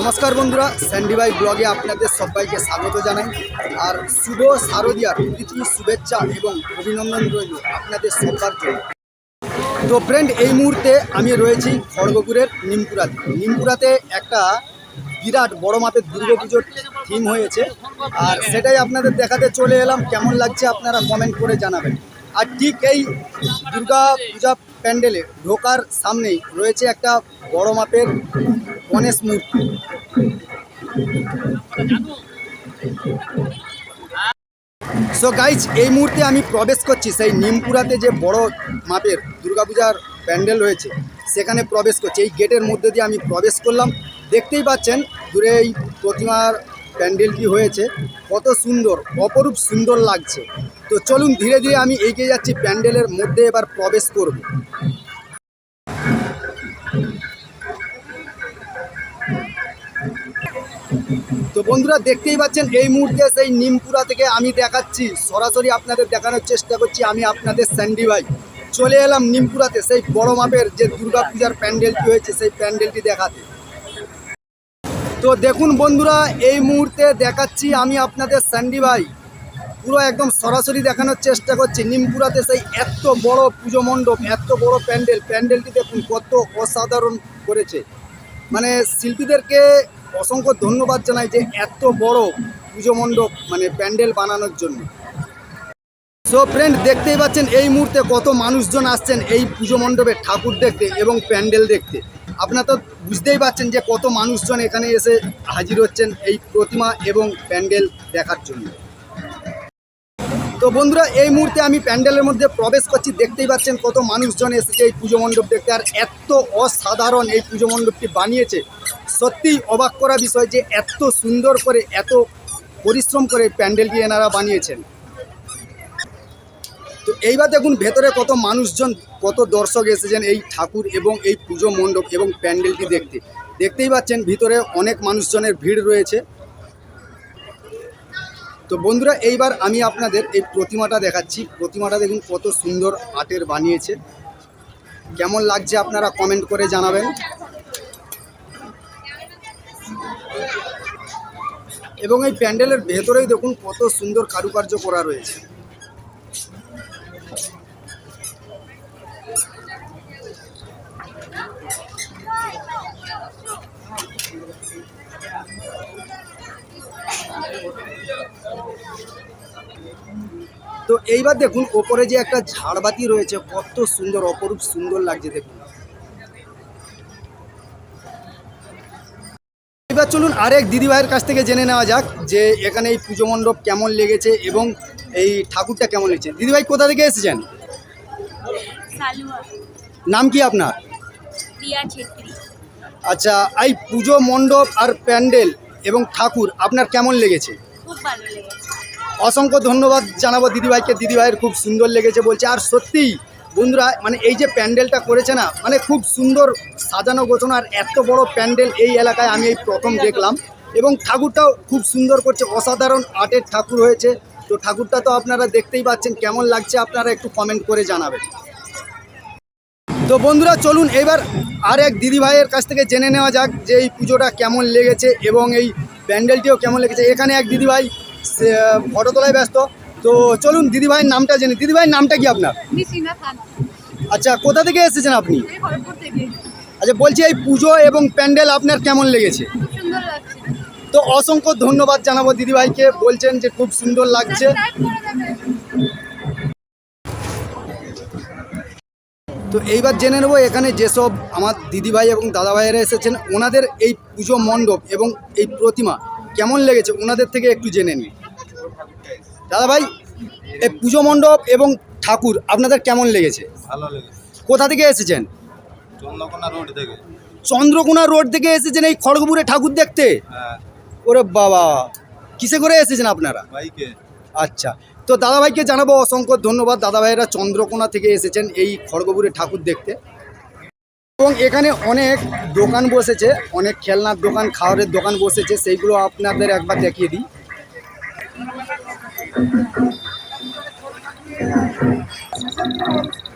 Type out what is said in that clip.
নমস্কার বন্ধুরা, স্যান্ডি স্যান্ডিবাই ব্লগে আপনাদের সবাইকে স্বাগত জানাই। আর শুভ শারদীয়ার পৃথিবীর শুভেচ্ছা এবং অভিনন্দন রইল আপনাদের সবার জন্য। তো ফ্রেন্ড এই মুহূর্তে আমি রয়েছি খড়গপুরের নিমপুরাতে। নিমপুরাতে একটা বিরাট বড় মাপের দুর্গা পুজোর থিম হয়েছে। আর সেটাই আপনাদের দেখাতে চলে এলাম। কেমন লাগছে আপনারা কমেন্ট করে জানাবেন। আর ঠিক এই দুর্গা পূজা প্যান্ডেলে ঢোকার সামনেই রয়েছে একটা বড় মাপের গণেশ মূর্তি। সো গাইজ এই মুহূর্তে আমি প্রবেশ করছি সেই নিমপুরাতে যে বড় মাপের দুর্গাপূজার প্যান্ডেল রয়েছে, সেখানে প্রবেশ করছি। এই গেটের মধ্যে দিয়ে আমি প্রবেশ করলাম। দেখতেই পাচ্ছেন, দূরে এই প্রতিমার প্যান্ডেলটি হয়েছে। কত সুন্দর, অপরূপ সুন্দর লাগছে। তো চলুন, ধীরে ধীরে আমি এগিয়ে যাচ্ছি প্যান্ডেলের মধ্যে, এবার প্রবেশ করব। তো বন্ধুরা দেখতেই পাচ্ছেন, এই মুহূর্তে সেই নিমপুরা থেকে আমি দেখাচ্ছি, সরাসরি আপনাদের দেখানোর চেষ্টা করছি আমি আপনাদের স্যান্ডি ভাই। চলে এলাম নিমপুরাতে, সেই বড় মাপের যে দুর্গা পূজার প্যান্ডেলটি হয়েছে, সেই প্যান্ডেলটি দেখাতে। তো দেখুন বন্ধুরা, এই মুহূর্তে দেখাচ্ছি আমি আপনাদের স্যান্ডি ভাই। পুরো একদম সরাসরি দেখানোর চেষ্টা করছি, নিমপুরাতে সেই এত বড় পুজো মণ্ডপ, এত বড় প্যান্ডেল, প্যান্ডেলটি দেখুন কত অসাধারণ করেছে। মানে শিল্পীদেরকে অসংখ্য ধন্যবাদ জানাই যে এত বড় পুজো মণ্ডপ মানে প্যান্ডেল বানানোর জন্য। সো ফ্রেন্ড দেখতেই পাচ্ছেন, এই মুহূর্তে কত মানুষজন আসছেন এই পুজো মণ্ডপে ঠাকুর দেখতে এবং প্যান্ডেল দেখতে। আপনারা তো বুঝতেই পাচ্ছেন যে কত মানুষজন এখানে এসে হাজির হচ্ছেন এই প্রতিমা এবং প্যান্ডেল দেখার জন্য। তো বন্ধুরা, এই মুহূর্তে আমি প্যান্ডেলের মধ্যে প্রবেশ করছি। দেখতেই পাচ্ছেন কত মানুষজন এসেছে এই পুজো মণ্ডপ দেখতে। আর এত অসাধারণ এই পুজো মণ্ডপটি বানিয়েছে। সত্যিই অবাক করা বিষয় যে এত সুন্দর করে, এত পরিশ্রম করে প্যান্ডেলটি এনারা বানিয়েছেন। তো এইবার দেখুন, ভেতরে কত মানুষজন, কত দর্শক এসেছেন এই ঠাকুর এবং এই পুজো মণ্ডপ এবং প্যান্ডেলটি দেখতে। দেখতেই পাচ্ছেন, ভিতরে অনেক মানুষজনের ভিড় রয়েছে। তো বন্ধুরা, এইবার আমি আপনাদের এই প্রতিমাটা দেখাচ্ছি। প্রতিমাটা দেখুন কত সুন্দর আর্টের বানিয়েছে। কেমন লাগছে আপনারা কমেন্ট করে জানাবেন। এবং এই প্যান্ডেলের ভেতরেই দেখুন কত সুন্দর কারুকার্য করা রয়েছে। তো এইবার দেখুন ওপরে যে একটা ঝাড়বাতি রয়েছে কত সুন্দর অপরূপ সুন্দর লাগছে দেখুন। এবার চলুন আরেক দিদিভাইয়ের কাছ থেকে জেনে নেওয়া যাক যে এখানে এই পুজো মণ্ডপ কেমন লেগেছে এবং এই ঠাকুরটা কেমন লেগেছে। দিদিভাই কোথা থেকে এসেছেন? নাম কি আপনার? আচ্ছা এই পুজো মণ্ডপ আর প্যান্ডেল এবং ঠাকুর আপনার কেমন লেগেছে? খুব ভালো লেগেছে। অসংখ্য ধন্যবাদ জানাব দিদিভাইকে। দিদিভাইয়ের খুব সুন্দর লেগেছে বলছে। আর সত্যিই বন্ধুরা মানে এই যে প্যান্ডেলটা করেছে না মানে খুব সুন্দর সাজানো গোছানো আর এত বড় প্যান্ডেল এই এলাকায় আমি এই প্রথম দেখলাম। এবং ঠাকুরটাও খুব সুন্দর করছে। অসাধারণ আর্টের ঠাকুর হয়েছে। তো ঠাকুরটা তো আপনারা দেখতেই পাচ্ছেন, কেমন লাগছে আপনারা একটু কমেন্ট করে জানাবেন। তো বন্ধুরা, চলুন এবার আর এক দিদিভাইয়ের কাছ থেকে জেনে নেওয়া যাক যে এই পুজোটা কেমন লেগেছে এবং এই প্যান্ডেলটিও কেমন লেগেছে। এখানে এক দিদিভাই ফটো তোলায় ব্যস্ত। তো চলুন দিদিভাইয়ের নামটা জেনে দিদিভাইয়ের নামটা কি আপনার? আচ্ছা কোথা থেকে এসেছেন আপনি? আচ্ছা বলছি এই পুজো এবং প্যান্ডেল আপনার কেমন লেগেছে? তো অসংখ্য ধন্যবাদ জানাব দিদিভাইকে। বলছেন যে খুব সুন্দর লাগছে। তো এইবার জেনে নেব এখানে যেসব আমার দিদিভাই এবং দাদাভাইয়েরা এসেছেন ওনাদের এই পুজো মণ্ডপ এবং এই প্রতিমা কেমন লেগেছে? ওনাদের থেকে একটু জেনে নিই। দাদাভাই এই পুজো মণ্ডপ এবং ঠাকুর আপনাদের কেমন লেগেছে? ভালো লেগেছে। কোথা থেকে এসেছেন? চন্দ্রকোনা রোড থেকে। চন্দ্রকোনা রোড থেকে এসেছেন এই খড়গপুরে ঠাকুর দেখতে? হ্যাঁ। ওরে বাবা কিসে করে এসেছেন আপনারা? বাইকে। আচ্ছা তো দাদাভাইকে জানাব অসংখ্য ধন্যবাদ। দাদাভাইরা চন্দ্রকোনা থেকে এসেছেন এই খড়গপুরে ঠাকুর দেখতে। এবং এখানে অনেক দোকান বসেছে অনেক খেলনার দোকান খাবারের দোকান বসেছে সেইগুলো আপনাদের একবার দেখিয়ে দিই। Thank you.